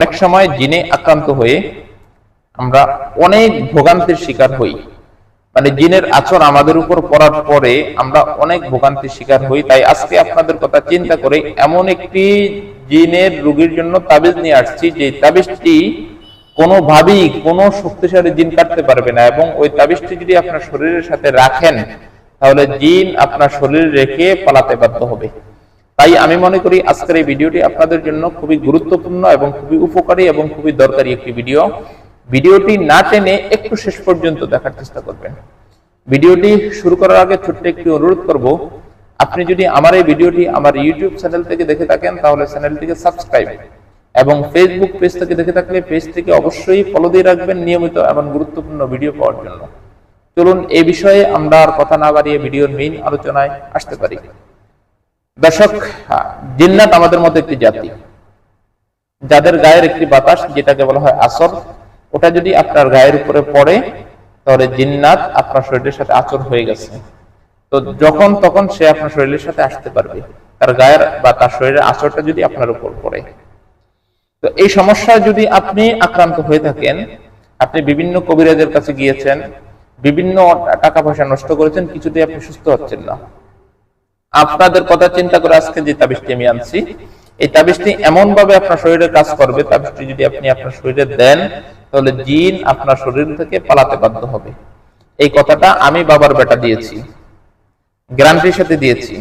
অনেক সময় জিনে আক্রান্ত হয়ে আমরা অনেক ভোগান্তির শিকার হই। মানে জিনের আচর আমাদের উপর পড়ার পরে আমরা অনেক ভোগান্তির শিকার হই। তাই আজকে আপনাদের কথা চিন্তা করে এমন একটি জিনের রোগীর জন্য তাবিজ নিয়ে আসছি যে তাবিজটি কোনোভাবেই কোনো শক্তিশালী জিন কাটতে পারবে না এবং ওই তাবিজটি যদি আপনার শরীরের সাথে রাখেন, তাহলে জিন আপনার শরীর রেখে পালাতে বাধ্য হবে। তাই আমি মনে করি আজকের এই ভিডিওটি আপনাদের জন্য খুবই গুরুত্বপূর্ণ এবং খুবই উপকারী এবং খুবই দরকারি একটি ভিডিও। ভিডিওটি না টেনে একটু শেষ পর্যন্ত দেখার চেষ্টা করবেন। ভিডিওটি শুরু করার আগে ছোট্ট একটি অনুরোধ করব, আপনি যদি আমার এই ভিডিওটি আমার ইউটিউব চ্যানেল থেকে দেখে থাকেন, তাহলে চ্যানেলটিকে সাবস্ক্রাইব এবং ফেসবুক পেজ থেকে দেখে থাকলে পেজটিকে অবশ্যই ফলো দিয়ে রাখবেন নিয়মিত এবং গুরুত্বপূর্ণ ভিডিও পাওয়ার জন্য। চলুন, এ বিষয়ে আমরা আর কথা না বাড়িয়ে ভিডিওর মেইন আলোচনায় আসতে পারি। দর্শক, জিন্নাত আমাদের মতো একটি জাতি। যাদের গায়ের একটি বাতাস, যেটাকে বলা হয় আসর, ওটা যদি আপনার গায়ের উপরে পড়ে, তাহলে জিন্নাত আপনার শরীরের সাথে আচর হয়ে গেছে। তো যখন তখন সে আপনার শরীরের সাথে আসতে পারবে। তার গায়ের বা তার শরীরের আচরটা যদি আপনার উপর পড়ে। তো এই সমস্যায় যদি আপনি আক্রান্ত হয়ে থাকেন, আপনি বিভিন্ন কবিরাজের কাছে গিয়েছেন, বিভিন্ন টাকা পয়সা নষ্ট করেছেন, কিছুতেই আপনি সুস্থ হচ্ছেন না। আপনাদের কথা চিন্তা করে আজকে যে তাবিজটি আমি আনছি, এই তাবিজটি এমন ভাবে আপনার শরীরে কাজ করবে, তাবিজটি যদি আপনি আপনার শরীরে দেন, তাহলে জিন আপনার শরীর থেকে পালাতে বাধ্য হবে। এই কথাটা আমি বাবার বেটা দিয়েছি গ্যারান্টির সাথে দিয়েছি।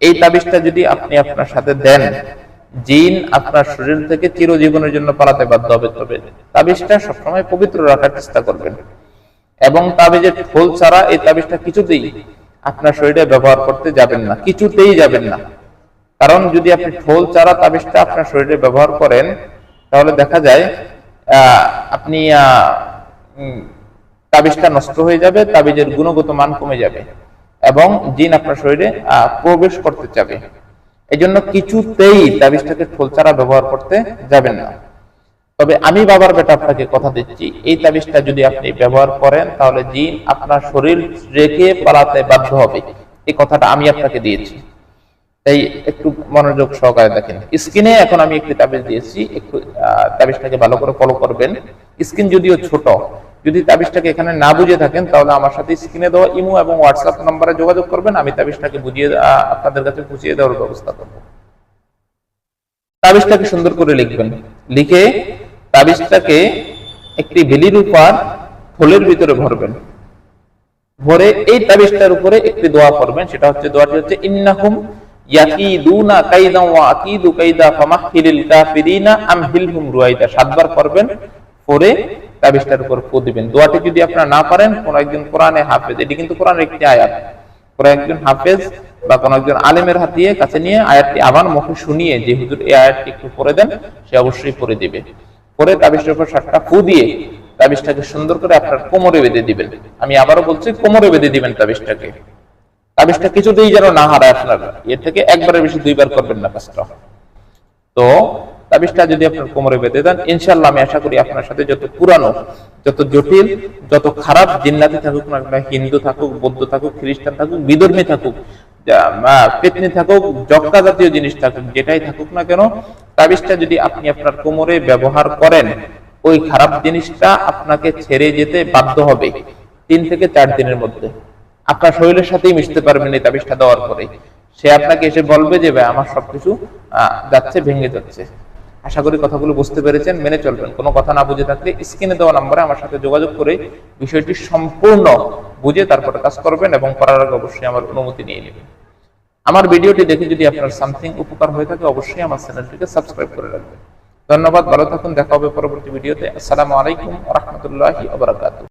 এই তাবিজটা যদি আপনি আপনার সাথে দেন, জিন আপনার শরীর থেকে চিরজীবনের জন্য পালাতে বাধ্য হবে, তবে তাবিজটা সবসময় পবিত্র রাখার চেষ্টা করবেন। এবং তাবিজের ফুল ছাড়া এই তাবিজটা কিছুতেই আপনার শরীরে ব্যবহার করতে যাবেন না, কিছুতেই যাবেন না। কারণ যদি আপনি ঠোল চারা, তাবিজটা আপনার শরীরে ব্যবহার করেন, তাহলে দেখা যায় আপনি তাবিজটা নষ্ট হয়ে যাবে, তাবিজের গুণগত মান কমে যাবে এবং জিন আপনার শরীরে প্রবেশ করতে যাবে এই জন্য কিছুতেই তাবিজটাকে ঠোল চারা ব্যবহার করতে যাবেন না। তবে আমি বাবার বেটা আপনাকে কথা দিচ্ছি, এই তাবিজটা যদি আপনি ব্যবহার করেন, তাহলে জিন আপনার শরীর রেখে পালাতে বাধ্য হবে। এই কথাটা আমি আপনাকে দিয়েছি। তাই একটু মনোযোগ সহকারে দেখেন। স্ক্রিনে এখন আমি একটি তাবিজ দিয়েছি, একটু তাবিজটাকে ভালো করে ফলো করবেন। স্ক্রিন যদিও ছোট, যদি তাবিজটাকে এখানে না বুঝে থাকেন, তাহলে আমার সাথে স্ক্রিনে দেওয়া ইমো এবং হোয়াটসঅ্যাপ নম্বরে যোগাযোগ করবেন, আমি তাবিজটাকে বুঝিয়ে আপনাদের কাছে বুঝিয়ে দেওয়ার ব্যবস্থা করব। তাবিজটাকে সুন্দর করে লিখবেন। লিখে তাবিজটাকে একটি বেলির উপর থলের ভিতরে ভরবেন। ভরে এই তাবিজটার উপরে একটি দোয়া করবেন সেটা হচ্ছে দোয়াটি হচ্ছে, ইন্নাহুম ইয়াকিদুনা ওয়া আকিদু কাইদা কাফিরিনা আমহিলহুম সাতবার পরে তাবিজটার উপর ফু দিবেন। দোয়াটি যদি আপনারা না পারেন, কোন একজন কোরআনে হাফেজ, এটি কিন্তু কোরআনের একটি আয়াত। কোন একজন হাফেজ বা কোন একজন আলেমের হাতিয়ে কাছে নিয়ে আয়াতটি আবার মুখে শুনিয়ে যে হুজুর এই আয়াতটি একটু পড়ে দেন, সে অবশ্যই পড়ে দিবে। পরে তাবিজটার উপর সাতটা ফু দিয়ে তাবিজটাকে সুন্দর করে আপনার কোমরে বেঁধে দিবেন। আমি আবারও বলছি, কোমরে বেঁধে দিবেন তাবিজটাকে। তাবিজটা কিছুতেই যেন না হারায় আপনার। এর থেকে একবারের বেশি দুইবার করবেন না কাজটা। তো তাবিজটা যদি আপনার কোমরে বেঁধে দেন ইনশাল্লাহ আমি আশা করি আপনার সাথে যত পুরানো, যত জটিল, যত খারাপ জিন্নাতি থাকুক না হিন্দু থাকুক, বৌদ্ধ থাকুক, খ্রিস্টান থাকুক, বিধর্মী থাকুক পেতনি থাকুক জক্কা জাতীয় জিনিস থাকুক, যেটাই থাকুক না কেন, তাবিজটা যদি আপনি আপনার কোমরে ব্যবহার করেন, ওই খারাপ জিনিসটা আপনাকে ছেড়ে যেতে বাধ্য হবে তিন থেকে চার দিনের মধ্যে। আপনার শরীরের সাথেই মিশতে পারবেন এই তাবিজটা দেওয়ার পরে সে আপনাকে এসে বলবে যে, ভাই, আমার সবকিছু যাচ্ছে, ভেঙে যাচ্ছে। আশা করি কথাগুলো বুঝতে পেরেছেন, মেনে চলবেন। কোনো কথা না বুঝে থাকলে স্ক্রিনে দেওয়া নম্বরে আমার সাথে যোগাযোগ করে বিষয়টি সম্পূর্ণ বুঝে তারপরে কাজ করবেন এবং করার আগে অবশ্যই আমার অনুমতি নিয়ে নেবেন। আমার ভিডিওটি দেখে যদি আপনার সামথিং উপকার হয়ে থাকে, অবশ্যই আমার চ্যানেলটিকে সাবস্ক্রাইব করে রাখবেন। ধন্যবাদ, ভালো থাকুন, দেখা হবে পরবর্তী ভিডিওতে। আসসালামু আলাইকুম রহমতুল্লাহি